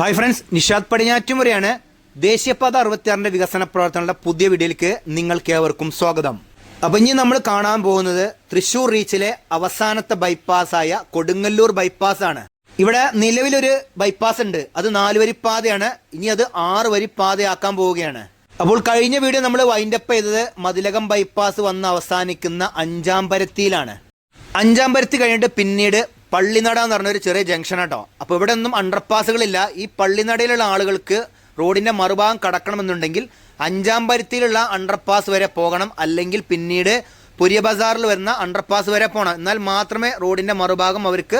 Hi friends Nishad പടിഞ്ഞാറ്റുമുറയാണ് ദേശീയപാത അറുപത്തിയാറിന്റെ വികസന പ്രവർത്തനങ്ങളുടെ പുതിയ വീഡിയോയിലേക്ക് നിങ്ങൾക്ക് ഏവർക്കും സ്വാഗതം. അപ്പം ഇനി നമ്മൾ കാണാൻ പോകുന്നത് തൃശൂർ റീച്ചിലെ അവസാനത്തെ ബൈപ്പാസായ കൊടുങ്ങല്ലൂർ ബൈപ്പാസ് ആണ് ഇവിടെ നിലവിലൊരു ബൈപ്പാസ് ഉണ്ട് അത് നാല് വരി പാതയാണ് ഇനി അത് ആറ് വരി പാതയാക്കാൻ പോവുകയാണ്. അപ്പോൾ കഴിഞ്ഞ വീഡിയോ നമ്മൾ വൈൻഡപ്പ് ചെയ്തത് മതിലകം ബൈപ്പാസ് വന്ന് അവസാനിക്കുന്ന അഞ്ചാം പരത്തിയിലാണ്. അഞ്ചാം പരത്തി കഴിഞ്ഞിട്ട് പിന്നീട് പള്ളിനട എന്ന് പറഞ്ഞ ഒരു ചെറിയ ജംഗ്ഷൻ കേട്ടോ അപ്പോൾ ഇവിടെ ഒന്നും അണ്ടർപാസുകളില്ല ഈ പള്ളിനടയിലുള്ള ആളുകൾക്ക് റോഡിന്റെ മറുഭാഗം കടക്കണമെന്നുണ്ടെങ്കിൽ അഞ്ചാം പരുത്തിയിലുള്ള അണ്ടർപാസ് വരെ പോകണം. അല്ലെങ്കിൽ പിന്നീട് പുരിയ ബസാറിൽ വരുന്ന അണ്ടർപാസ് വരെ പോകണം എന്നാൽ മാത്രമേ റോഡിന്റെ മറുഭാഗം അവർക്ക്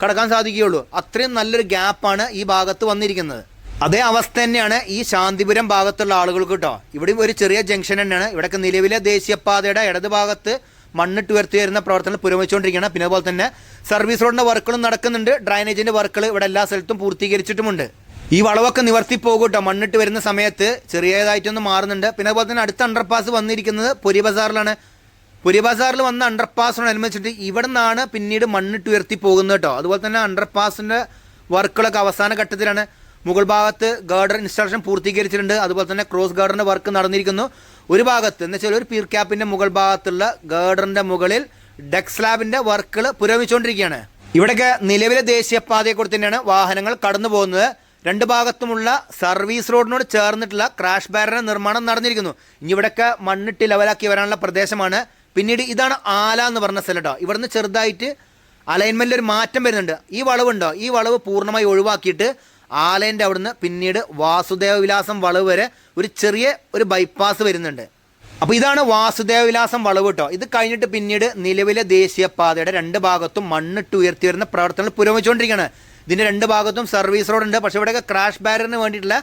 കടക്കാൻ സാധിക്കുകയുള്ളൂ. അത്രയും നല്ലൊരു ഗ്യാപ്പാണ് ഈ ഭാഗത്ത് വന്നിരിക്കുന്നത്. അതേ അവസ്ഥ തന്നെയാണ് ഈ ശാന്തിപുരം ഭാഗത്തുള്ള ആളുകൾക്ക് കേട്ടോ ഇവിടെയും ഒരു ചെറിയ ജംഗ്ഷൻ തന്നെയാണ്. ഇവിടെയൊക്കെ നിലവിലെ ദേശീയപാതയുടെ ഇടത് ഭാഗത്ത് മണ്ണിട്ട് ഉയർത്തി വരുന്ന പ്രവർത്തനങ്ങൾ പുരോഗമിച്ചുകൊണ്ടിരിക്കുകയാണ്. പിന്നെ അതുപോലെ തന്നെ സർവീസ് റോഡിന്റെ വർക്കുകളും നടക്കുന്നുണ്ട്. ഡ്രൈനേജിന്റെ വർക്കുകൾ ഇവിടെ എല്ലാ സ്ഥലത്തും പൂർത്തീകരിച്ചിട്ടുമുണ്ട്. ഈ വളവൊക്കെ നിവർത്തി പോകും കേട്ടോ മണ്ണിട്ട് വരുന്ന സമയത്ത് ചെറിയതായിട്ടൊന്ന് മാറുന്നുണ്ട്. പിന്നെ അതുപോലെ തന്നെ അടുത്ത അണ്ടർപാസ് വന്നിരിക്കുന്നത് പൊരി ബസാറിലാണ്. പുരി ബസാറിൽ വന്ന അണ്ടർപാസിനോടനുബന്ധിച്ചിട്ട് ഇവിടെ നിന്നാണ് പിന്നീട് മണ്ണിട്ട് ഉയർത്തി പോകുന്നത് കേട്ടോ. അതുപോലെ തന്നെ അണ്ടർപാസിന്റെ വർക്കുകളൊക്കെ അവസാന ഘട്ടത്തിലാണ്. മുകൾ ഭാഗത്ത് ഗാർഡൻ ഇൻസ്റ്റാളേഷൻ പൂർത്തീകരിച്ചിട്ടുണ്ട്. അതുപോലെ തന്നെ ക്രോസ് ഗാർഡറിന്റെ വർക്ക് നടന്നിരിക്കുന്നു. ഒരു ഭാഗത്ത് എന്ന് വെച്ചാൽ ഒരു പീർ ക്യാപ്പിന്റെ മുകൾ ഭാഗത്തുള്ള ഗാർഡറിന്റെ മുകളിൽ ഡെക്സ് സ്ലാബിന്റെ വർക്കുകൾ പുരോഗമിച്ചുകൊണ്ടിരിക്കുകയാണ്. ഇവിടെയൊക്കെ നിലവിലെ ദേശീയപാതയെ കൂടി തന്നെയാണ് വാഹനങ്ങൾ കടന്നു പോകുന്നത്. രണ്ട് ഭാഗത്തുമുള്ള സർവീസ് റോഡിനോട് ചേർന്നിട്ടുള്ള ക്രാഷ് ബാരന്റെ നിർമ്മാണം നടന്നിരിക്കുന്നു. ഇനി ഇവിടെയൊക്കെ മണ്ണിട്ട് ലെവലാക്കി വരാനുള്ള പ്രദേശമാണ്. പിന്നീട് ഇതാണ് ആല എന്ന് പറഞ്ഞ സ്ഥലം കേട്ടോ. ഇവിടുന്ന് ചെറുതായിട്ട് അലൈൻമെന്റിൽ ഒരു മാറ്റം വരുന്നുണ്ട്. ഈ വളവുണ്ടോ? ഈ വളവ് പൂർണമായി ഒഴിവാക്കിയിട്ട് ആലയന്റെ അവിടുന്ന് പിന്നീട് വാസുദേവ വിലാസം വളവ് വരെ ഒരു ചെറിയ ഒരു ബൈപ്പാസ് വരുന്നുണ്ട്. അപ്പോൾ ഇതാണ് വാസുദേവ വിലാസം വളവ് കേട്ടോ ഇത് കഴിഞ്ഞിട്ട് പിന്നീട് നിലവിലെ ദേശീയപാതയുടെ രണ്ട് ഭാഗത്തും മണ്ണിട്ട് ഉയർത്തി വരുന്ന പ്രവർത്തനങ്ങൾ പുരോഗമിച്ചുകൊണ്ടിരിക്കുകയാണ്. ഇതിന്റെ രണ്ട് ഭാഗത്തും സർവീസ് റോഡ് ഉണ്ട്. പക്ഷേ ഇവിടെയൊക്കെ ക്രാഷ് ബാരറിന് വേണ്ടിയിട്ടുള്ള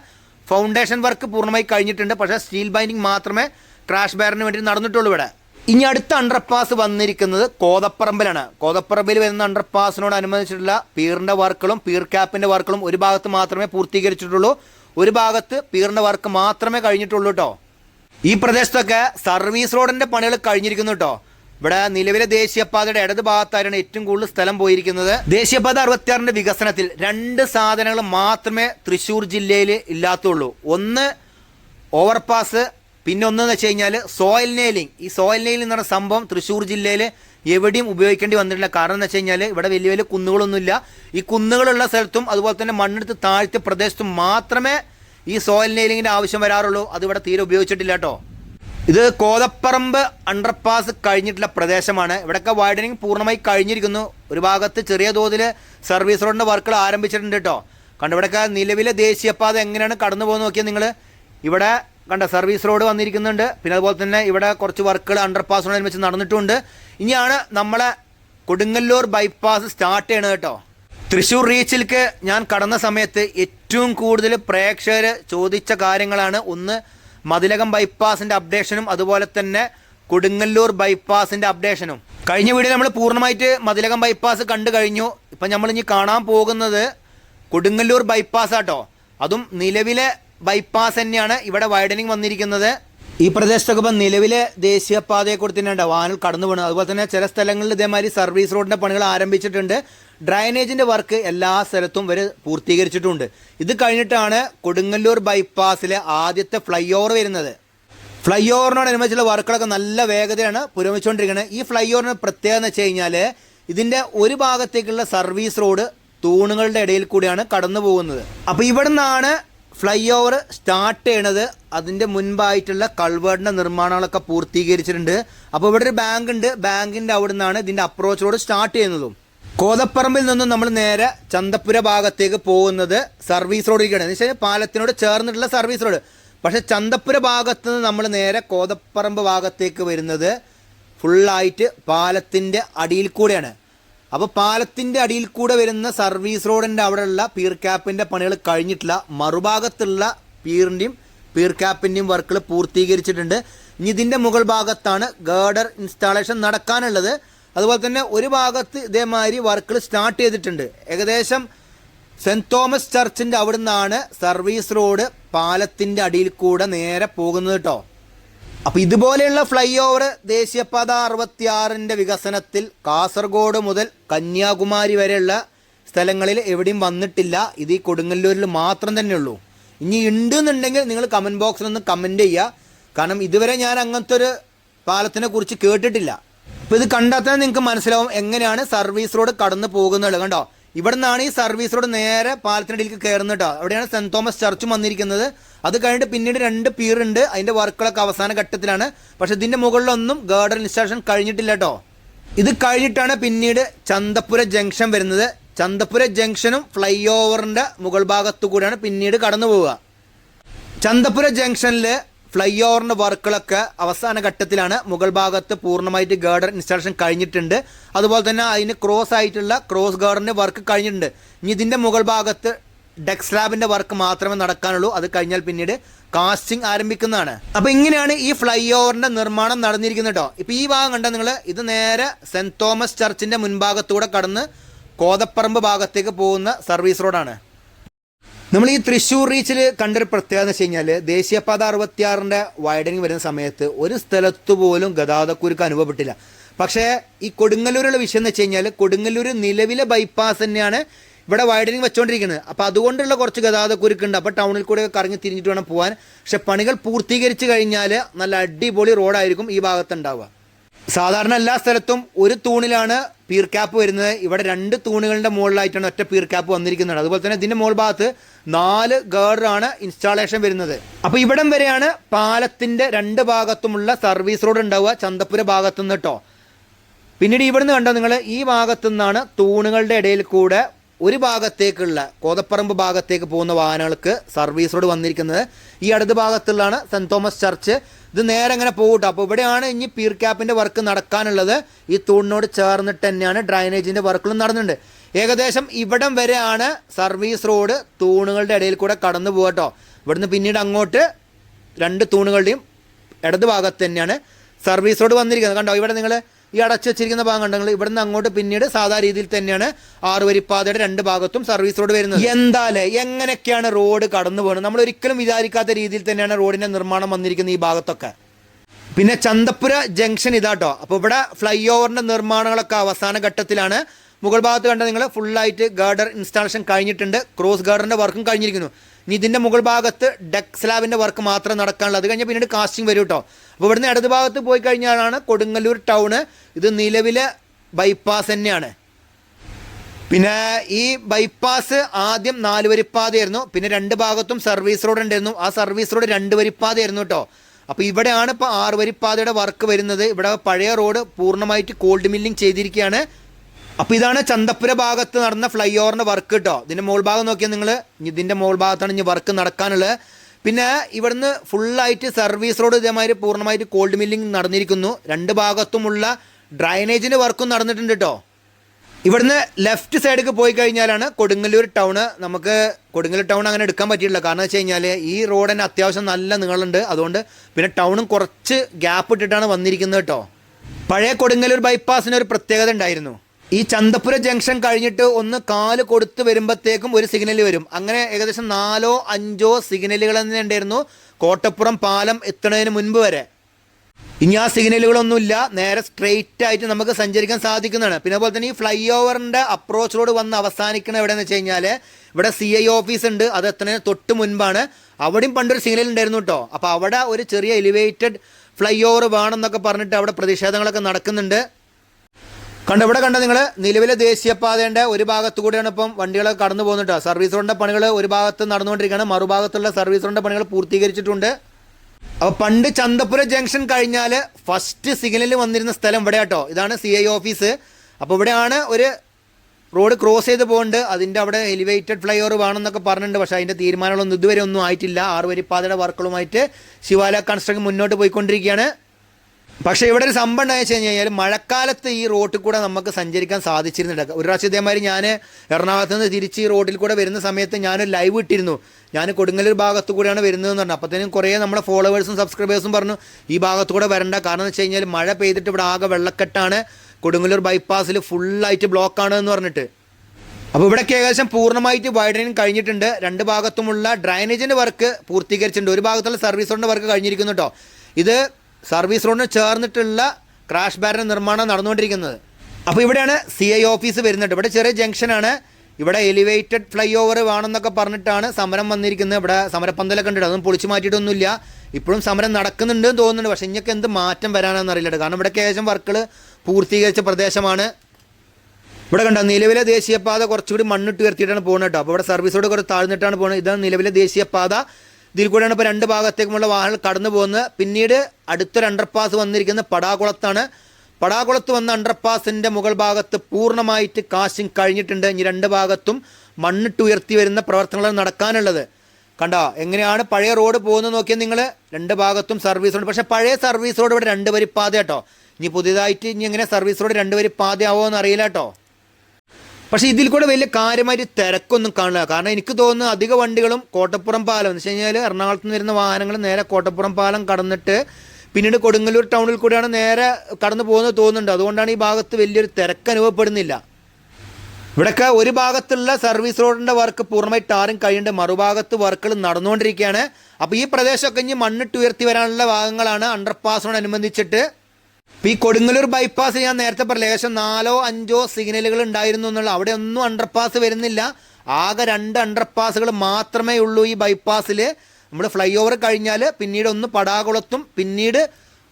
ഫൗണ്ടേഷൻ വർക്ക് പൂർണമായി കഴിഞ്ഞിട്ടുണ്ട്. പക്ഷേ സ്റ്റീൽ ബൈൻഡിങ് മാത്രമേ ക്രാഷ് ബാരറിന് വേണ്ടി നടന്നിട്ടുള്ളൂ ഇവിടെ. ഇനി അടുത്ത അണ്ടർപാസ് വന്നിരിക്കുന്നത് കോതപ്പറമ്പിലാണ്. കോതപ്പറമ്പിൽ വരുന്ന അണ്ടർപാസിനോട് അനുബന്ധിച്ചിട്ടുള്ള പീറിന്റെ വർക്കുകളും പീർ ക്യാപ്പിന്റെ വർക്കുകളും ഒരു ഭാഗത്ത് മാത്രമേ പൂർത്തീകരിച്ചിട്ടുള്ളൂ. ഒരു ഭാഗത്ത് പീറിന്റെ വർക്ക് മാത്രമേ കഴിഞ്ഞിട്ടുള്ളൂ കേട്ടോ ഈ പ്രദേശത്തൊക്കെ സർവീസ് റോഡിന്റെ പണികൾ കഴിഞ്ഞിരിക്കുന്നു കേട്ടോ ഇവിടെ നിലവിലെ ദേശീയപാതയുടെ ഇടത് ഭാഗത്തായിരുന്നു ഏറ്റവും കൂടുതൽ സ്ഥലം പോയിരിക്കുന്നത്. ദേശീയപാത അറുപത്തിയാറിന്റെ വികസനത്തിൽ രണ്ട് സാധനങ്ങൾ മാത്രമേ തൃശ്ശൂർ ജില്ലയിൽ ഇല്ലാത്തുള്ളൂ. ഒന്ന് ഓവർപാസ് പിന്നെ ഒന്നെന്ന് വെച്ച് കഴിഞ്ഞാൽ സോയിൽ നെയിലിംഗ് ഈ സോയിൽ നെയിലിംഗ് എന്ന് പറഞ്ഞ സംഭവം തൃശ്ശൂർ ജില്ലയിൽ എവിടെയും ഉപയോഗിക്കേണ്ടി വന്നിട്ടില്ല. കാരണം എന്ന് വെച്ച് കഴിഞ്ഞാൽ ഇവിടെ വലിയ വലിയ കുന്നുകളൊന്നുമില്ല. ഈ കുന്നുകളുള്ള സ്ഥലത്തും അതുപോലെ തന്നെ മണ്ണെടുത്ത് താഴ്ത്തിയ പ്രദേശത്തും മാത്രമേ ഈ സോയിൽ നെയിലിങ്ങിന്റെ ആവശ്യം വരാറുള്ളൂ. അത് ഇവിടെ തീരെ ഉപയോഗിച്ചിട്ടില്ല കേട്ടോ. ഇത് കോതപ്പറമ്പ് അണ്ടർപാസ് കഴിഞ്ഞിട്ടുള്ള പ്രദേശമാണ്. ഇവിടെയൊക്കെ വൈഡനിങ് പൂർണമായി കഴിഞ്ഞിരിക്കുന്നു. ഒരു ഭാഗത്ത് ചെറിയ തോതിൽ സർവീസ് റോഡിന്റെ വർക്കുകൾ ആരംഭിച്ചിട്ടുണ്ട് കേട്ടോ. കണ്ടോ നിലവിലെ ദേശീയപാത എങ്ങനെയാണ് കടന്നു പോകുന്നത് നോക്കിയാൽ നിങ്ങൾ ഇവിടെ കണ്ട സർവീസ് റോഡ് വന്നിരിക്കുന്നുണ്ട്. പിന്നെ അതുപോലെ തന്നെ ഇവിടെ കുറച്ച് വർക്കുകൾ അണ്ടർപാസിനോടനുബന്ധിച്ച് നടന്നിട്ടുണ്ട്. ഇനിയാണ് നമ്മളെ കൊടുങ്ങല്ലൂർ ബൈപ്പാസ് സ്റ്റാർട്ട് ചെയ്യണത് കേട്ടോ. തൃശ്ശൂർ റീച്ചിലേക്ക് ഞാൻ കടന്ന സമയത്ത് ഏറ്റവും കൂടുതൽ പ്രേക്ഷകർ ചോദിച്ച കാര്യങ്ങളാണ്. ഒന്ന് മതിലകം ബൈപ്പാസിന്റെ അപ്ഡേഷനും അതുപോലെ തന്നെ കൊടുങ്ങല്ലൂർ ബൈപ്പാസിന്റെ അപ്ഡേഷനും കഴിഞ്ഞ വീഡിയോ നമ്മൾ പൂർണമായിട്ട് മതിലകം ബൈപ്പാസ് കണ്ടു കഴിഞ്ഞു. ഇപ്പം നമ്മൾ ഇനി കാണാൻ പോകുന്നത് കൊടുങ്ങല്ലൂർ ബൈപ്പാസ് ആട്ടോ അതും നിലവിലെ ബൈപ്പാസ് തന്നെയാണ് ഇവിടെ വൈഡനിങ് വന്നിരിക്കുന്നത്. ഈ പ്രദേശത്തൊക്കെ ഇപ്പം നിലവിലെ ദേശീയപാതയെ കൂടി തന്നെയുണ്ട്. വാഹനം കടന്നു പോകുന്നത് അതുപോലെ തന്നെ ചില സ്ഥലങ്ങളിൽ ഇതേമാതിരി സർവീസ് റോഡിന്റെ പണികൾ ആരംഭിച്ചിട്ടുണ്ട്. ഡ്രൈനേജിന്റെ വർക്ക് എല്ലാ സ്ഥലത്തും വരെ പൂർത്തീകരിച്ചിട്ടുണ്ട്. ഇത് കഴിഞ്ഞിട്ടാണ് കൊടുങ്ങല്ലൂർ ബൈപ്പാസിലെ ആദ്യത്തെ ഫ്ലൈ ഓവർ വരുന്നത്. ഫ്ലൈ ഓവറിനോടനുബന്ധിച്ചുള്ള വർക്കുകളൊക്കെ നല്ല വേഗതയാണ് പുരോഗമിച്ചുകൊണ്ടിരിക്കുന്നത്. ഈ ഫ്ലൈ ഓവറിന് പ്രത്യേകത എന്ന് വെച്ച് കഴിഞ്ഞാൽ ഇതിന്റെ ഒരു ഭാഗത്തേക്കുള്ള സർവീസ് റോഡ് തൂണുകളുടെ ഇടയിൽ കൂടിയാണ് കടന്നു പോകുന്നത് അപ്പോൾ ഇവിടെ നിന്നാണ് ഫ്ലൈ ഓവർ സ്റ്റാർട്ട് ചെയ്യണത് അതിന്റെ മുൻപായിട്ടുള്ള കൾവേർഡിന്റെ നിർമ്മാണങ്ങളൊക്കെ പൂർത്തീകരിച്ചിട്ടുണ്ട്. അപ്പോൾ ഇവിടെ ഒരു ബാങ്ക് ഉണ്ട്. ബാങ്കിന്റെ അവിടെ നിന്നാണ് ഇതിന്റെ അപ്രോച്ച് റോഡ് സ്റ്റാർട്ട് ചെയ്യുന്നതും. കോതപ്പറമ്പിൽ നിന്നും നമ്മൾ നേരെ ചന്തപ്പുര ഭാഗത്തേക്ക് പോകുന്നത് സർവീസ് റോഡിലേക്കാണ് എന്ന് വെച്ചാൽ പാലത്തിനോട് ചേർന്നിട്ടുള്ള സർവീസ് റോഡ് പക്ഷേ ചന്തപ്പുര ഭാഗത്ത് നിന്ന് നമ്മൾ നേരെ കോതപ്പറമ്പ് ഭാഗത്തേക്ക് വരുന്നത് ഫുള്ളായിട്ട് പാലത്തിന്റെ അടിയിൽ കൂടെയാണ്. അപ്പോൾ പാലത്തിന്റെ അടിയിൽ കൂടെ വരുന്ന സർവീസ് റോഡിന്റെ അവിടെയുള്ള പീർ ക്യാപ്പിന്റെ പണികൾ കഴിഞ്ഞിട്ടില്ല. മറുഭാഗത്തുള്ള പീറിന്റെയും പീർ ക്യാപ്പിന്റെയും വർക്കുകൾ പൂർത്തീകരിച്ചിട്ടുണ്ട്. ഇനി ഇതിന്റെ മുകൾ ഭാഗത്താണ് ഗേഡർ ഇൻസ്റ്റാളേഷൻ നടക്കാനുള്ളത്. അതുപോലെ തന്നെ ഒരു ഭാഗത്ത് ഇതേമാതിരി വർക്കുകൾ സ്റ്റാർട്ട് ചെയ്തിട്ടുണ്ട്. ഏകദേശം സെന്റ് തോമസ് ചർച്ചിന്റെ അവിടെ നിന്നാണ് സർവീസ് റോഡ് പാലത്തിന്റെ അടിയിൽ കൂടെ നേരെ പോകുന്നത് കേട്ടോ അപ്പോൾ ഇതുപോലെയുള്ള ഫ്ലൈ ഓവർ ദേശീയപാത അറുപത്തിയാറിന്റെ വികസനത്തിൽ കാസർഗോഡ് മുതൽ കന്യാകുമാരി വരെയുള്ള സ്ഥലങ്ങളിൽ എവിടെയും വന്നിട്ടില്ല. ഇത് ഈ കൊടുങ്ങല്ലൂരിൽ മാത്രം തന്നെ ഉള്ളൂ ഇനി ഉണ്ട് എന്നുണ്ടെങ്കിൽ നിങ്ങൾ കമന്റ് ബോക്സിൽ ഒന്ന് കമന്റ് ചെയ്യുക. കാരണം ഇതുവരെ ഞാൻ അങ്ങനത്തെ ഒരു പാലത്തിനെ കുറിച്ച് കേട്ടിട്ടില്ല. അപ്പോൾ ഇത് കണ്ടാൽ തന്നെ നിങ്ങൾക്ക് മനസ്സിലാവും എങ്ങനെയാണ് സർവീസ് റോഡ് കടന്നു പോകുന്നത്. കണ്ടോ? ഇവിടെ നിന്നാണ് ഈ സർവീസ് റോഡ് നേരെ പാലത്തിനടിയിലേക്ക് കയറുന്നത് അവിടെയാണ് സെന്റ് തോമസ് ചർച്ചും വന്നിരിക്കുന്നത്. അത് കഴിഞ്ഞിട്ട് പിന്നീട് രണ്ട് പീർ ഉണ്ട്. അതിന്റെ വർക്കുകളൊക്കെ അവസാന ഘട്ടത്തിലാണ്. പക്ഷേ ഇതിന്റെ മുകളിലൊന്നും ഗാർഡൻ ഇൻസ്റ്റാളേഷൻ കഴിഞ്ഞിട്ടില്ല കേട്ടോ ഇത് കഴിഞ്ഞിട്ടാണ് പിന്നീട് ചന്തപ്പുര ജംഗ്ഷൻ വരുന്നത്. ചന്തപ്പുര ജംഗ്ഷനും ഫ്ലൈ ഓവറിന്റെ മുകൾ ഭാഗത്തു കൂടെയാണ് പിന്നീട് കടന്നു പോവുക. ചന്തപ്പുര ജംഗ്ഷനിൽ ഫ്ലൈ ഓവറിന്റെ വർക്കുകളൊക്കെ അവസാന ഘട്ടത്തിലാണ്. മുകൾ ഭാഗത്ത് പൂർണമായിട്ട് ഗാർഡർ ഇൻസ്റ്റാളേഷൻ കഴിഞ്ഞിട്ടുണ്ട്. അതുപോലെ തന്നെ അതിന് ക്രോസ് ആയിട്ടുള്ള ക്രോസ് ഗാർഡറിന്റെ വർക്ക് കഴിഞ്ഞിട്ടുണ്ട്. ഇനി ഇതിന്റെ മുകൾ ഭാഗത്ത് ഡെക് സ്ലാബിന്റെ വർക്ക് മാത്രമേ നടക്കാനുള്ളൂ. അത് കഴിഞ്ഞാൽ പിന്നീട് കാസ്റ്റിംഗ് ആരംഭിക്കുന്നതാണ്. അപ്പോൾ ഇങ്ങനെയാണ് ഈ ഫ്ലൈ ഓവറിന്റെ നിർമ്മാണം നടന്നിരിക്കുന്നത് കേട്ടോ ഇപ്പോൾ ഈ ഭാഗം കണ്ടാൽ നിങ്ങൾ ഇത് നേരെ സെന്റ് തോമസ് ചർച്ചിന്റെ മുൻഭാഗത്തൂടെ കടന്ന് കോതപ്പറമ്പ് ഭാഗത്തേക്ക് പോകുന്ന സർവീസ് റോഡാണ് നമ്മൾ ഈ തൃശ്ശൂർ റീച്ചിൽ കണ്ടൊരു പ്രത്യേകത എന്ന് വെച്ച് കഴിഞ്ഞാൽ ദേശീയപാത അറുപത്തിയാറിന്റെ വൈഡനിങ് വരുന്ന സമയത്ത് ഒരു സ്ഥലത്ത് പോലും ഗതാഗതക്കുരുക്ക് അനുഭവപ്പെട്ടില്ല. പക്ഷേ ഈ കൊടുങ്ങല്ലൂരുള്ള വിഷയം എന്ന് വെച്ച് കഴിഞ്ഞാൽ കൊടുങ്ങല്ലൂർ നിലവിലെ ബൈപ്പാസ് തന്നെയാണ് ഇവിടെ വൈഡനിങ് വെച്ചുകൊണ്ടിരിക്കുന്നത് അപ്പോൾ അതുകൊണ്ടുള്ള കുറച്ച് ഗതാഗതക്കുരുക്കുണ്ട് അപ്പോൾ ടൗണിൽ കൂടെ കറങ്ങി തിരിഞ്ഞിട്ട് വേണം പോകാൻ പക്ഷെ പണികൾ പൂർത്തീകരിച്ച് കഴിഞ്ഞാൽ നല്ല അടിപൊളി റോഡായിരിക്കും ഈ ഭാഗത്തുണ്ടാവുക. സാധാരണ എല്ലാ സ്ഥലത്തും ഒരു തൂണിലാണ് പീർ ക്യാപ്പ് വരുന്നത്. ഇവിടെ രണ്ട് തൂണുകളുടെ മുകളിലായിട്ടാണ് ഒറ്റ പീർ ക്യാപ്പ് വന്നിരിക്കുന്നത്. അതുപോലെ തന്നെ ഇതിന്റെ മുകൾ ഭാഗത്ത് നാല് ഗേഡറാണ് ഇൻസ്റ്റാളേഷൻ വരുന്നത്. അപ്പോൾ ഇവിടം വരെയാണ് പാലത്തിന്റെ രണ്ട് ഭാഗത്തുമുള്ള സർവീസ് റോഡ് ഉണ്ടാവുക ചന്തപ്പുര ഭാഗത്തു നിന്ന് കേട്ടോ. പിന്നീട് ഇവിടുന്ന് കണ്ടോ നിങ്ങൾ ഈ ഭാഗത്തു നിന്നാണ് തൂണുകളുടെ ഇടയിൽ കൂടെ ഒരു ഭാഗത്തേക്കുള്ള കോതപ്പറമ്പ് ഭാഗത്തേക്ക് പോകുന്ന വാഹനങ്ങൾക്ക് സർവീസ് റോഡ് വന്നിരിക്കുന്നത് ഈ അടുത്ത ഭാഗത്തുള്ളതാണ് സെന്റ് തോമസ് ചർച്ച്. ഇത് നേരെ അങ്ങനെ പോകട്ടോ അപ്പോൾ ഇവിടെയാണ് ഇനി പീർ ക്യാപ്പിന്റെ വർക്ക് നടക്കാനുള്ളത്. ഈ തൂണിനോട് ചേർന്നിട്ട് തന്നെയാണ് ഡ്രൈനേജിന്റെ വർക്കുകളും നടന്നുണ്ട് ഏകദേശം ഇവിടം വരെയാണ് സർവീസ് റോഡ് തൂണുകളുടെ ഇടയിൽ കൂടെ കടന്നു പോകട്ടോ ഇവിടുന്ന് പിന്നീട് അങ്ങോട്ട് രണ്ട് തൂണുകളുടെയും ഇടത് ഭാഗത്ത് തന്നെയാണ് സർവീസ് റോഡ് വന്നിരിക്കുന്നത്. കണ്ടോ ഇവിടെ നിങ്ങൾ ഈ അടച്ചു വെച്ചിരിക്കുന്ന ഭാഗം കണ്ടെങ്കിൽ അങ്ങോട്ട് പിന്നീട് സാധാരണ രീതിയിൽ തന്നെയാണ് ആറുവരിപ്പാതയുടെ രണ്ട് ഭാഗത്തും സർവീസ് റോഡ് വരുന്നത്. എന്താലേ എങ്ങനെയൊക്കെയാണ് റോഡ് കടന്നു പോകുന്നത്? നമ്മൾ ഒരിക്കലും വിചാരിക്കാത്ത രീതിയിൽ തന്നെയാണ് റോഡിന്റെ നിർമ്മാണം വന്നിരിക്കുന്നത് ഈ ഭാഗത്തൊക്കെ. പിന്നെ ചന്തപ്പുര ജംഗ്ഷൻ ഇതാട്ടോ. അപ്പോൾ ഇവിടെ ഫ്ലൈ ഓവറിന്റെ നിർമ്മാണങ്ങളൊക്കെ അവസാന ഘട്ടത്തിലാണ്. മുകൾ ഭാഗത്ത് കണ്ട നിങ്ങൾ ഫുള്ളായിട്ട് ഗാർഡർ ഇൻസ്റ്റാളേഷൻ കഴിഞ്ഞിട്ടുണ്ട്. ക്രോസ് ഗാർഡറിന്റെ വർക്കും കഴിഞ്ഞിരിക്കുന്നു. ഇനി ഇതിന്റെ മുകൾ ഭാഗത്ത് ഡെക് സ്ലാബിന്റെ വർക്ക് മാത്രം നടക്കാനുള്ളത്. കഴിഞ്ഞാൽ പിന്നീട് കാസ്റ്റിംഗ് വരും കേട്ടോ അപ്പോൾ ഇവിടുന്ന് ഇടത് ഭാഗത്ത് പോയി കഴിഞ്ഞാലാണ് കൊടുങ്ങല്ലൂർ ടൗണ്. ഇത് നിലവിലെ ബൈപ്പാസ് തന്നെയാണ്. പിന്നെ ഈ ബൈപ്പാസ് ആദ്യം നാല് വരിപ്പാതയായിരുന്നു. പിന്നെ രണ്ട് ഭാഗത്തും സർവീസ് റോഡ് ഉണ്ടായിരുന്നു. ആ സർവീസ് റോഡ് രണ്ട് വരിപ്പാതയായിരുന്നു കേട്ടോ. അപ്പോൾ ഇവിടെയാണ് ഇപ്പോൾ ആറ് വരിപ്പാതയുടെ വർക്ക് വരുന്നത്. ഇവിടെ പഴയ റോഡ് പൂർണമായിട്ട് കോൾഡ് മില്ലിംഗ് ചെയ്തിരിക്കുകയാണ്. അപ്പോൾ ഇതാണ് ചന്തപ്പുര ഭാഗത്ത് നടന്ന ഫ്ലൈ ഓവറിന്റെ വർക്ക് കേട്ടോ. ഇതിന്റെ മോൾ ഭാഗം നോക്കിയാൽ നിങ്ങൾ ഇതിന്റെ മോൾ ഭാഗത്താണ് ഇനി വർക്ക് നടക്കാനുള്ളത്. പിന്നെ ഇവിടുന്ന് ഫുള്ളായിട്ട് സർവീസ് റോഡ് ഇതേമാതിരി പൂർണമായിട്ട് കോൾഡ് മില്ലിംഗ് നടന്നിരിക്കുന്നു. രണ്ട് ഭാഗത്തുമുള്ള ഡ്രൈനേജിന്റെ വർക്കും നടന്നിട്ടുണ്ട് കേട്ടോ ഇവിടുന്ന് ലെഫ്റ്റ് സൈഡിലേക്ക് പോയി കഴിഞ്ഞാലാണ് കൊടുങ്ങല്ലൂർ ടൗണ് നമുക്ക് കൊടുങ്ങല്ലൂർ ടൗൺ അങ്ങനെ എടുക്കാൻ പറ്റിയിട്ടില്ല. കാരണം വെച്ച് കഴിഞ്ഞാൽ ഈ റോഡ് തന്നെ അത്യാവശ്യം നല്ല നീളമുണ്ട്. അതുകൊണ്ട് പിന്നെ ടൗണും കുറച്ച് ഗ്യാപ്പ് ഇട്ടിട്ടാണ് വന്നിരിക്കുന്നത് കേട്ടോ പഴയ കൊടുങ്ങല്ലൂർ ബൈപ്പാസിന് ഒരു പ്രത്യേകത ഉണ്ടായിരുന്നു. ഈ ചന്തപ്പുര ജംഗ്ഷൻ കഴിഞ്ഞിട്ട് ഒന്ന് കാൽ കൊടുത്ത് വരുമ്പോഴത്തേക്കും ഒരു സിഗ്നൽ വരും. അങ്ങനെ ഏകദേശം നാലോ അഞ്ചോ സിഗ്നലുകൾ തന്നെ ഉണ്ടായിരുന്നു. കോട്ടപ്പുറം പാലം എത്തുന്നതിന് മുൻപ് വരെ. ഇനി ആ സിഗ്നലുകളൊന്നുമില്ല. നേരെ സ്ട്രെയിറ്റ് ആയിട്ട് നമുക്ക് സഞ്ചരിക്കാൻ സാധിക്കുന്നതാണ്. പിന്നെ അതുപോലെ തന്നെ ഈ ഫ്ലൈ ഓവറിന്റെ അപ്രോച്ച് റോഡ് വന്ന് അവസാനിക്കുന്നത് എവിടെയെന്ന് വെച്ച് കഴിഞ്ഞാൽ ഇവിടെ സി ഐ ഓഫീസ് ഉണ്ട്. അത് എത്തുന്നതിന് തൊട്ട് മുൻപാണ്. അവിടെയും പണ്ടൊരു സിഗ്നൽ ഉണ്ടായിരുന്നു കേട്ടോ. അപ്പോൾ അവിടെ ഒരു ചെറിയ എലിവേറ്റഡ് ഫ്ലൈ ഓവർ വേണമെന്നൊക്കെ പറഞ്ഞിട്ട് അവിടെ പ്രതിഷേധങ്ങളൊക്കെ നടക്കുന്നുണ്ട്. കണ്ട ഇവിടെ കണ്ട നിങ്ങൾ നിലവിലെ ദേശീയപാതയുടെ ഒരു ഭാഗത്തു കൂടെയാണ് ഇപ്പം വണ്ടികൾ കടന്നു പോകുന്നുണ്ട് സർവീസ് റോഡിന്റെ പണികൾ ഒരു ഭാഗത്ത് നടന്നുകൊണ്ടിരിക്കുകയാണ്. മറുഭാഗത്തുള്ള സർവീസ് റോഡിന്റെ പണികൾ പൂർത്തീകരിച്ചിട്ടുണ്ട്. അപ്പോൾ പണ്ട് ചന്തപ്പുര ജംഗ്ഷൻ കഴിഞ്ഞാൽ ഫസ്റ്റ് സിഗ്നലിൽ വന്നിരുന്ന സ്ഥലം ഇവിടെ കേട്ടോ ഇതാണ് സി ഐ ഓഫീസ് അപ്പോൾ ഇവിടെയാണ് ഒരു റോഡ് ക്രോസ് ചെയ്ത് പോകുന്നുണ്ട് അതിന്റെ അവിടെ എലിവേറ്റഡ് ഫ്ലൈ ഓവർ വേണമെന്നൊക്കെ പറഞ്ഞിട്ടുണ്ട്. പക്ഷേ അതിന്റെ തീരുമാനങ്ങളൊന്നും ഇതുവരെ ഒന്നും ആയിട്ടില്ല. ആറ് വരിപ്പാതയുടെ വർക്കുകളുമായിട്ട് ശിവാല കൺസ്ട്രക്ഷൻ മുന്നോട്ട് പോയിക്കൊണ്ടിരിക്കുകയാണ്. പക്ഷേ ഇവിടെ ഒരു സംഭവം ഉണ്ടായെന്ന് വെച്ച് കഴിഞ്ഞാൽ മഴക്കാലത്ത് ഈ റോട്ടിൽ കൂടെ നമുക്ക് സഞ്ചരിക്കാൻ സാധിച്ചിരുന്നില്ല. ഒരു പ്രാവശ്യം ഇതേമാതിരി ഞാൻ എറണാകുളത്ത് നിന്ന് തിരിച്ച് ഈ റോഡിൽ കൂടെ വരുന്ന സമയത്ത് ഞാൻ ലൈവ് ഇട്ടിരുന്നു. ഞാൻ കൊടുങ്ങല്ലൂർ ഭാഗത്ത് കൂടെയാണ് വരുന്നതെന്ന് പറഞ്ഞു. അപ്പോഴത്തേനും കുറേ നമ്മുടെ ഫോളോവേഴ്സും സബ്സ്ക്രൈബേഴ്സും പറഞ്ഞു ഈ ഭാഗത്ത് കൂടെ വരണ്ട. കാരണം എന്ന് വെച്ച് കഴിഞ്ഞാൽ മഴ പെയ്തിട്ട് ഇവിടെ ആകെ വെള്ളക്കെട്ടാണ്. കൊടുങ്ങല്ലൂർ ബൈപ്പാസിൽ ഫുള്ളായിട്ട് ബ്ലോക്കാണ് എന്ന് പറഞ്ഞിട്ട്. അപ്പോൾ ഇവിടേക്ക് ഏകദേശം പൂർണമായിട്ട് വൈഡനിങ് കഴിഞ്ഞിട്ടുണ്ട്. രണ്ട് ഭാഗത്തുമുള്ള ഡ്രൈനേജിന്റെ വർക്ക് പൂർത്തീകരിച്ചിട്ടുണ്ട്. ഒരു ഭാഗത്തുള്ള സർവീസ് വർക്ക് കഴിഞ്ഞിരിക്കുന്നു കേട്ടോ ഇത് സർവീസ് റോഡിന് ചേർന്നിട്ടുള്ള ക്രാഷ് ബാരിന്റെ നിർമ്മാണം നടന്നുകൊണ്ടിരിക്കുന്നത്. അപ്പോൾ ഇവിടെയാണ് സി ഐ ഓഫീസ് വരുന്നുണ്ട് ഇവിടെ ചെറിയ ജംഗ്ഷനാണ് ഇവിടെ എലിവേറ്റഡ് ഫ്ലൈ ഓവർ വേണമെന്നൊക്കെ പറഞ്ഞിട്ടാണ് സമരം വന്നിരിക്കുന്നത്. ഇവിടെ സമരപ്പന്തലൊക്കെ ഉണ്ട്. അതൊന്നും പൊളിച്ചു മാറ്റിയിട്ടൊന്നുമില്ല. ഇപ്പോഴും സമരം നടക്കുന്നുണ്ട് എന്ന് തോന്നുന്നുണ്ട്. പക്ഷേ ഇങ്ങക്ക് എന്ത് മാറ്റം വരാനാണെന്ന് അറിയില്ല കാരണം ഇവിടെ ഏകദേശം വർക്കുകൾ പൂർത്തീകരിച്ച പ്രദേശമാണ്. ഇവിടെ കണ്ടോ നിലവിലെ ദേശീയപാത കുറച്ചുകൂടി മണ്ണിട്ട് ഉയർത്തിയിട്ടാണ് പോകുന്നത് കേട്ടോ. അപ്പോൾ ഇവിടെ സർവീസോട് കുറച്ച് താഴ്ന്നിട്ടാണ് പോകുന്നത്. ഇതാണ് നിലവിലെ ദേശീയപാത. ഇതിൽ കൂടെയാണ് ഇപ്പോൾ രണ്ട് ഭാഗത്തേക്കുമുള്ള വാഹനങ്ങൾ കടന്നു പോകുന്നത്. പിന്നീട് അടുത്തൊരു അണ്ടർപാസ് വന്നിരിക്കുന്നത് പടാകുളത്താണ്. പടാകുളത്ത് വന്ന അണ്ടർപാസിന്റെ മുകൾ ഭാഗത്ത് പൂർണമായിട്ട് കാശിങ് കഴിഞ്ഞിട്ടുണ്ട്. ഇനി രണ്ട് ഭാഗത്തും മണ്ണിട്ട് ഉയർത്തി വരുന്ന പ്രവർത്തനങ്ങളാണ് നടക്കാനുള്ളത്. കണ്ടോ? എങ്ങനെയാണ് പഴയ റോഡ് പോകുന്നത് നോക്കിയാൽ നിങ്ങൾ രണ്ട് ഭാഗത്തും സർവീസ് റോഡ് പക്ഷേ പഴയ സർവീസ് റോഡ് ഇവിടെ രണ്ട് വരി പാത കേട്ടോ ഇനി പുതിയതായിട്ട് ഇനി എങ്ങനെ സർവീസ് റോഡ് രണ്ട് വരി പാതയാവോ എന്ന് അറിയില്ല കേട്ടോ. പക്ഷേ ഇതിൽ കൂടെ വലിയ കാര്യമായിട്ട് തിരക്കൊന്നും കാണില്ല കാരണം എനിക്ക് തോന്നുന്നു അധിക വണ്ടികളും കോട്ടപ്പുറം പാലം എന്ന് വെച്ച് കഴിഞ്ഞാൽ എറണാകുളത്ത് നിന്ന് വരുന്ന വാഹനങ്ങൾ നേരെ കോട്ടപ്പുറം പാലം കടന്നിട്ട് പിന്നീട് കൊടുങ്ങല്ലൂർ ടൗണിൽ കൂടെയാണ് നേരെ കടന്നു പോകുന്നത് തോന്നുന്നുണ്ട്. അതുകൊണ്ടാണ് ഈ ഭാഗത്ത് വലിയൊരു തിരക്ക് അനുഭവപ്പെടുന്നില്ല. ഇവിടെയൊക്കെ ഒരു ഭാഗത്തുള്ള സർവീസ് റോഡിന്റെ വർക്ക് പൂർണമായി ടാറിങ് കഴിയേണ്ട മറുഭാഗത്ത് വർക്കുകൾ നടന്നുകൊണ്ടിരിക്കുകയാണ്. അപ്പോൾ ഈ പ്രദേശമൊക്കെ ഇനി മണ്ണിട്ട് ഉയർത്തി വരാനുള്ള ഭാഗങ്ങളാണ് അണ്ടർപാസിനോടനുബന്ധിച്ചിട്ട് ഇപ്പം ഈ കൊടുങ്ങല്ലൂർ ബൈപ്പാസ് ഞാൻ നേരത്തെ പറഞ്ഞ ഏകദേശം നാലോ അഞ്ചോ സിഗ്നലുകൾ ഉണ്ടായിരുന്നു എന്നുള്ള. അവിടെ ഒന്നും അണ്ടർപാസ് വരുന്നില്ല. ആകെ രണ്ട് അണ്ടർപാസുകൾ മാത്രമേ ഉള്ളൂ ഈ ബൈപ്പാസിൽ നമ്മൾ ഫ്ലൈ ഓവർ കഴിഞ്ഞാൽ പിന്നീട് ഒന്ന് പടാകുളത്തും പിന്നീട്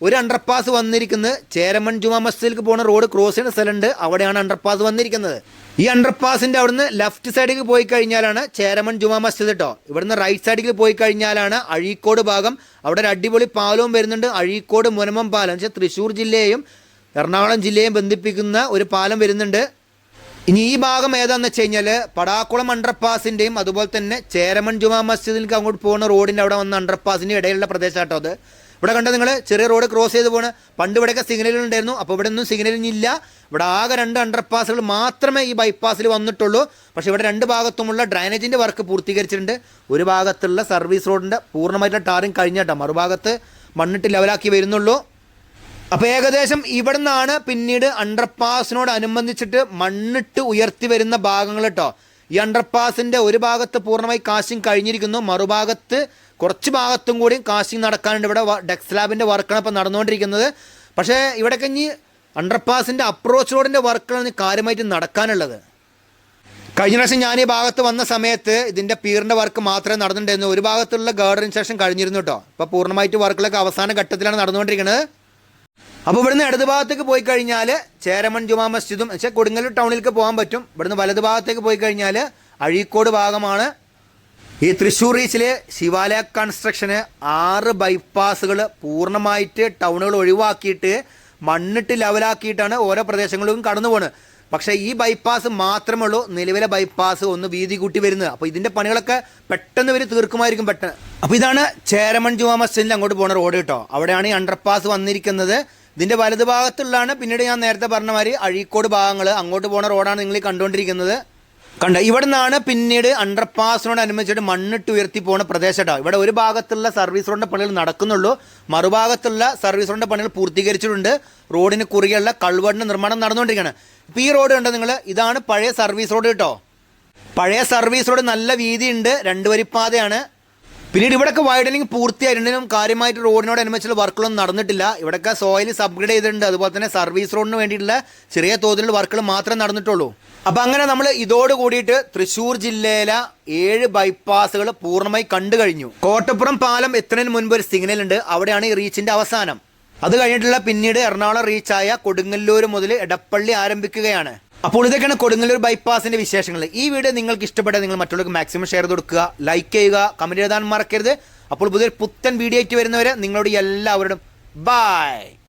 ഒരു അണ്ടർപാസ് വന്നിരിക്കുന്നത്. ചേരമൺ ജുമാ മസ്ജിദിലേക്ക് പോകുന്ന റോഡ് ക്രോസ് ചെയ്യുന്ന സ്ഥലമുണ്ട്. അവിടെയാണ് അണ്ടർപാസ് വന്നിരിക്കുന്നത്. ഈ അണ്ടർപാസിന്റെ അവിടുന്ന് ലെഫ്റ്റ് സൈഡിലേക്ക് പോയി കഴിഞ്ഞാലാണ് ചേരമൺ ജുമാ മസ്ജിദ് കേട്ടോ ഇവിടുന്ന് റൈറ്റ് സൈഡിലേക്ക് പോയി കഴിഞ്ഞാലാണ് അഴീക്കോട് ഭാഗം. അവിടെ ഒരു അടിപൊളി പാലവും വരുന്നുണ്ട്. അഴീക്കോട് മുനമം പാലം. വെച്ചാൽ തൃശ്ശൂർ ജില്ലയെയും എറണാകുളം ജില്ലയെയും ബന്ധിപ്പിക്കുന്ന ഒരു പാലം വരുന്നുണ്ട്. ഇനി ഈ ഭാഗം ഏതാന്ന് വെച്ച് കഴിഞ്ഞാൽ പടാക്കുളം അണ്ടർപാസിന്റെയും അതുപോലെ തന്നെ ചേരമൺ ജുമാ മസ്ജിദിലേക്ക് അങ്ങോട്ട് പോകുന്ന റോഡിന്റെ അവിടെ വന്ന അണ്ടർപാസിന്റെ ഇടയിലുള്ള പ്രദേശം കേട്ടോ അത്. ഇവിടെ കണ്ടോ നിങ്ങൾ ചെറിയ റോഡ് ക്രോസ് ചെയ്ത് പോണ്. പണ്ട് ഇവിടെയൊക്കെ സിഗ്നലുകൾ ഉണ്ടായിരുന്നു. അപ്പോൾ ഇവിടെ ഒന്നും സിഗ്നലിംഗ് ഇല്ല. ഇവിടെ ആകെ രണ്ട് അണ്ടർപാസുകൾ മാത്രമേ ഈ ബൈപ്പാസിൽ വന്നിട്ടുള്ളൂ. പക്ഷേ ഇവിടെ രണ്ട് ഭാഗത്തുമുള്ള ഡ്രൈനേജിന്റെ വർക്ക് പൂർത്തീകരിച്ചിട്ടുണ്ട്. ഒരു ഭാഗത്തുള്ള സർവീസ് റോഡിന്റെ പൂർണമായിട്ടുള്ള ടാറിങ് കഴിഞ്ഞിട്ടാണ് മറുഭാഗത്ത് മണ്ണിട്ട് ലെവലാക്കി വരുന്നുള്ളൂ. അപ്പോൾ ഏകദേശം ഇവിടെ നിന്നാണ് പിന്നീട് അണ്ടർപാസിനോട് അനുബന്ധിച്ചിട്ട് മണ്ണിട്ട് ഉയർത്തി വരുന്ന ഭാഗങ്ങൾ കേട്ടോ. ഈ അണ്ടർപാസിന്റെ ഒരു ഭാഗത്ത് പൂർണമായി കാശിങ് കഴിഞ്ഞിരിക്കുന്നു. മറുഭാഗത്ത് കുറച്ച് ഭാഗത്തും കൂടി കാസ്റ്റിംഗ് നടക്കാനുണ്ട്. ഇവിടെ ഡെക്സ് ലാബിന്റെ വർക്കാണ് ഇപ്പോൾ നടന്നുകൊണ്ടിരിക്കുന്നത്. പക്ഷേ ഇവിടെയൊക്കെ ഇനി അണ്ടർപാസിന്റെ അപ്രോച്ച് റോഡിന്റെ വർക്കാണ് കാര്യമായിട്ട് നടക്കാനുള്ളത്. കഴിഞ്ഞ പ്രാവശ്യം ഞാൻ ഈ ഭാഗത്ത് വന്ന സമയത്ത് ഇതിന്റെ പീറിന്റെ വർക്ക് മാത്രമേ നടന്നിട്ടുണ്ടായിരുന്നു. ഒരു ഭാഗത്തുള്ള ഗാർഡൻ സെഷൻ കഴിഞ്ഞിരുന്നു കേട്ടോ. ഇപ്പോൾ പൂർണമായിട്ട് വർക്കുകളൊക്കെ അവസാന ഘട്ടത്തിലാണ് നടന്നുകൊണ്ടിരിക്കുന്നത്. അപ്പോൾ ഇവിടുന്ന് ഇടത് ഭാഗത്തേക്ക് പോയി കഴിഞ്ഞാൽ ചേരമൺ ജുമാ മസ്ജിദും വെച്ചാൽ കൊടുങ്ങല്ലൂർ ടൗണിലേക്ക് പോകാൻ പറ്റും. ഇവിടുന്ന് വലത് ഭാഗത്തേക്ക് പോയി കഴിഞ്ഞാൽ അഴീക്കോട് ഭാഗമാണ്. ഈ തൃശ്ശൂർ റീച്ചിലെ ശിവാലയ കൺസ്ട്രക്ഷന് ആറ് ബൈപ്പാസുകൾ പൂർണമായിട്ട് ടൗണുകൾ ഒഴിവാക്കിയിട്ട് മണ്ണിട്ട് ലെവലാക്കിയിട്ടാണ് ഓരോ പ്രദേശങ്ങളിലും കടന്നു പോകുന്നത് പക്ഷേ ഈ ബൈപ്പാസ് മാത്രമേ ഉള്ളൂ. നിലവിലെ ബൈപ്പാസ് ഒന്ന് വീതി കൂട്ടി വരുന്നത്. അപ്പോൾ ഇതിന്റെ പണികളൊക്കെ പെട്ടെന്ന് ഇവർ തീർക്കുമായിരിക്കും പെട്ടെന്ന്. അപ്പോൾ ഇതാണ് ചേരമൺ ജുമാ മസ്ജിദിന്റെ അങ്ങോട്ട് പോകുന്ന റോഡ് കേട്ടോ. അവിടെയാണ് ഈ അണ്ടർപാസ് വന്നിരിക്കുന്നത്. ഇതിന്റെ വലതുഭാഗത്തുള്ളതാണ് പിന്നീട് ഞാൻ നേരത്തെ പറഞ്ഞ മാതിരി അഴീക്കോട് ഭാഗങ്ങൾ അങ്ങോട്ട് പോകുന്ന റോഡാണ് നിങ്ങൾ കണ്ടുകൊണ്ടിരിക്കുന്നത്. കണ്ട ഇവിടെ നിന്നാണ് പിന്നീട് അണ്ടർപാസിനോട് അനുബന്ധിച്ചിട്ട് മണ്ണിട്ട് ഉയർത്തി പോകുന്ന പ്രദേശം കേട്ടോ ഇവിടെ ഒരു ഭാഗത്തുള്ള സർവീസ് റോഡിന്റെ പണികൾ നടക്കുന്നുള്ളൂ. മറുഭാഗത്തുള്ള സർവീസ് റോഡിന്റെ പണികൾ പൂർത്തീകരിച്ചിട്ടുണ്ട്. റോഡിന് കുറുകെയുള്ള കൾവറിന്റെ നിർമ്മാണം നടന്നുകൊണ്ടിരിക്കുകയാണ്. ഇപ്പോൾ ഈ റോഡ് കണ്ടോ നിങ്ങൾ ഇതാണ് പഴയ സർവീസ് റോഡ് കേട്ടോ. പഴയ സർവീസ് റോഡ് നല്ല വീതിയുണ്ട് രണ്ട് വരിപ്പാതയാണ്. പിന്നീട് ഇവിടെയൊക്കെ വൈഡനിങ് പൂർത്തിയായിട്ടുണ്ടെങ്കിലും കാര്യമായിട്ട് റോഡിനോട് അനുബന്ധിച്ചുള്ള വർക്കുകളൊന്നും നടന്നിട്ടില്ല. ഇവിടെയൊക്കെ സോയിൽ സബ്ഗ്രേഡ് ചെയ്തിട്ടുണ്ട്. അതുപോലെ തന്നെ സർവീസ് റോഡിന് വേണ്ടിയിട്ടുള്ള ചെറിയ തോതിലുള്ള വർക്കുകൾ മാത്രമേ നടന്നിട്ടുള്ളൂ. അപ്പം അങ്ങനെ നമ്മൾ ഇതോട് കൂടിയിട്ട് തൃശൂർ ജില്ലയിലെ ഏഴ് ബൈപ്പാസുകൾ പൂർണമായി കണ്ടു കഴിഞ്ഞു. കോട്ടപ്പുറം പാലം എത്തുന്നതിന് മുൻപ് ഒരു സിഗ്നൽ ഉണ്ട്. അവിടെയാണ് ഈ റീച്ചിന്റെ അവസാനം. അത് കഴിഞ്ഞിട്ടുള്ള പിന്നീട് എറണാകുളം റീച്ചായ കൊടുങ്ങല്ലൂർ മുതൽ എടപ്പള്ളി ആരംഭിക്കുകയാണ്. അപ്പോൾ ഇതൊക്കെയാണ് കൊടുങ്ങല്ലൂർ ബൈപ്പാസിന്റെ വിശേഷങ്ങൾ. ഈ വീഡിയോ നിങ്ങൾക്ക് ഇഷ്ടപ്പെട്ടാൽ നിങ്ങൾ മറ്റുള്ളവർക്ക് മാക്സിമം ഷെയർ കൊടുക്കുക ലൈക്ക് ചെയ്യുക കമന്റ് എഴുതാൻ മറക്കരുത്. അപ്പോൾ പുതിയൊരു പുത്തൻ വീഡിയോ ആയിട്ട് വരുന്നവരെ നിങ്ങളോട് എല്ലാവരോടും ബൈ